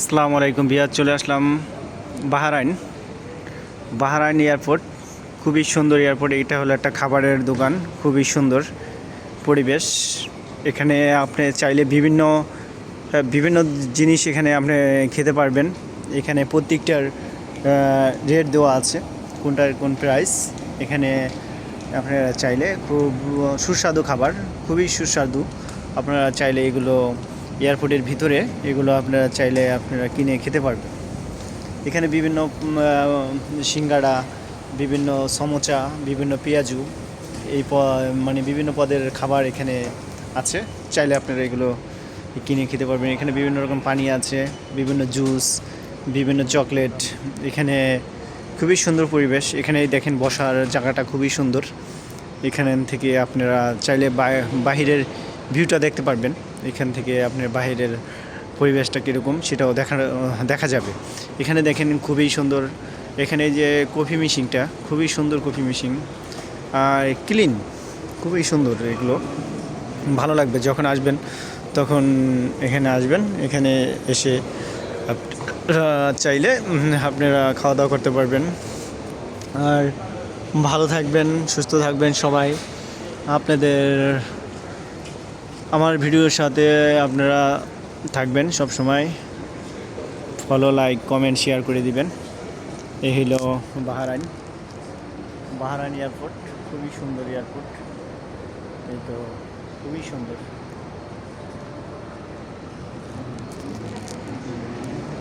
আসসালামু আলাইকুম বিয়ার চলে আসলাম বাহারাইন। বাহারাইন এয়ারপোর্ট, খুবই সুন্দর এয়ারপোর্ট। এটা হলো একটা খাবারের দোকান, খুবই সুন্দর পরিবেশ। এখানে আপনি চাইলে বিভিন্ন বিভিন্ন জিনিস এখানে আপনি খেতে পারবেন। এখানে প্রত্যেকটার রেট দেওয়া আছে, কোনটার কোন প্রাইস এখানে আপনারা চাইলে খুব সুস্বাদু খাবার, খুবই সুস্বাদু। আপনারা চাইলে এগুলো এয়ারপোর্টের ভিতরে এগুলো আপনারা চাইলে আপনারা কিনে খেতে পারবেন। এখানে বিভিন্ন সিঙ্গাড়া, বিভিন্ন সমোচা, বিভিন্ন পেঁয়াজু, এই মানে বিভিন্ন পদের খাবার এখানে আছে। চাইলে আপনারা এগুলো কিনে খেতে পারবেন। এখানে বিভিন্ন রকম পানি আছে, বিভিন্ন জুস, বিভিন্ন চকলেট। এখানে খুবই সুন্দর পরিবেশ। এখানে দেখেন বসার জায়গাটা খুবই সুন্দর। এখান থেকে আপনারা চাইলে বাহিরের ভিউটা দেখতে পারবেন। এখান থেকে আপনার বাহিরের পরিবেশটা কীরকম সেটাও দেখা দেখা যাবে। এখানে দেখেন খুবই সুন্দর, এখানে যে কফি মেশিনটা, খুবই সুন্দর কফি মেশিন। আর ক্লিন, খুবই সুন্দর এগুলো। ভালো লাগবে যখন আসবেন, তখন এখানে আসবেন। এখানে এসে চাইলে আপনারা খাওয়া দাওয়া করতে পারবেন। আর ভালো থাকবেন, সুস্থ থাকবেন সবাই। আপনাদের আমার ভিডিওর সাথে আপনারা থাকবেন সব সময়। ফলো লাইক কমেন্ট শেয়ার করে দিবেন। এই হলো বাহারাইন। বাহারাইন এয়ারপোর্ট, খুবই সুন্দর এয়ারপোর্ট। এই তো, খুবই সুন্দর।